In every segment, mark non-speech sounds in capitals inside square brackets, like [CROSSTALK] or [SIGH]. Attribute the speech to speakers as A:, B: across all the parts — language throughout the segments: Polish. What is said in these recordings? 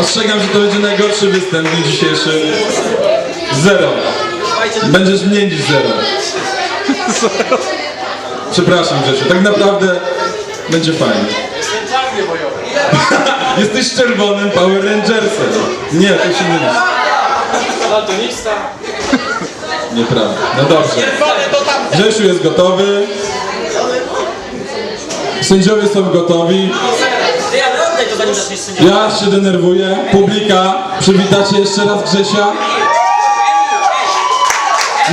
A: Ostrzegam, że to będzie najgorszy występ w dniu dzisiejszym. Zero. Będziesz mniej niż zero. Przepraszam Grzesiu, tak naprawdę będzie fajnie. [LAUGHS] Jesteś czerwonym Power Rangersem. Nie, to się myli.
B: Daltonista.
A: Nieprawda. No dobrze. Grzesiu jest gotowy. Sędziowie są gotowi.
C: To zanim zaczniesz.
A: Ja się denerwuję. Publika, przywitacie jeszcze raz Grzesia.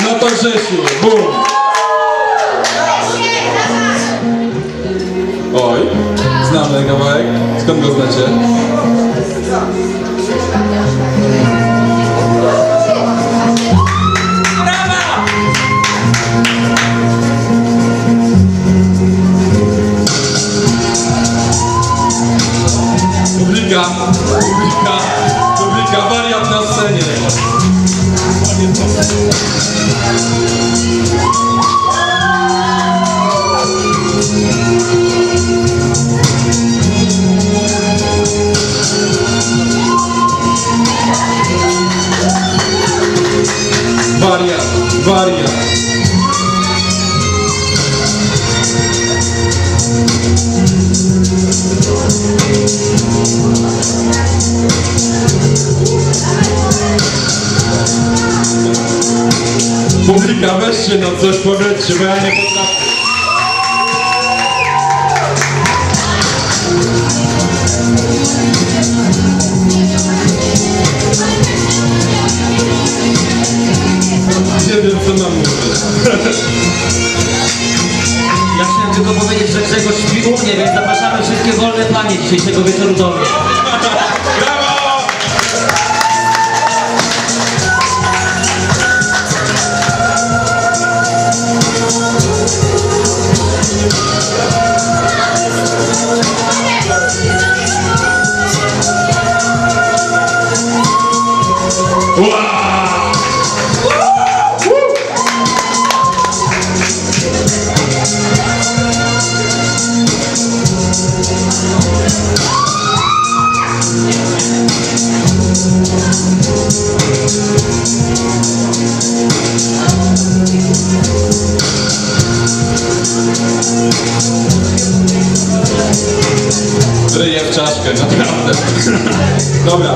A: No to Grzesiu, bum. Oj, znamy kawałek. Skąd go znacie? Publika, publika, publika, wariat na scenie. Wariat, wariat. Publika, weźcie no coś powiedzcie, bo ja nie potrafię. Nie wiem co mam.
C: Ja chciałem tylko powiedzieć, że Grzegorz śpi u mnie, więc zapraszamy wszystkie wolne panie dzisiejszego wieczoru do mnie.
A: Ryję w czaszkę, naprawdę. [LAUGHS] Dobra.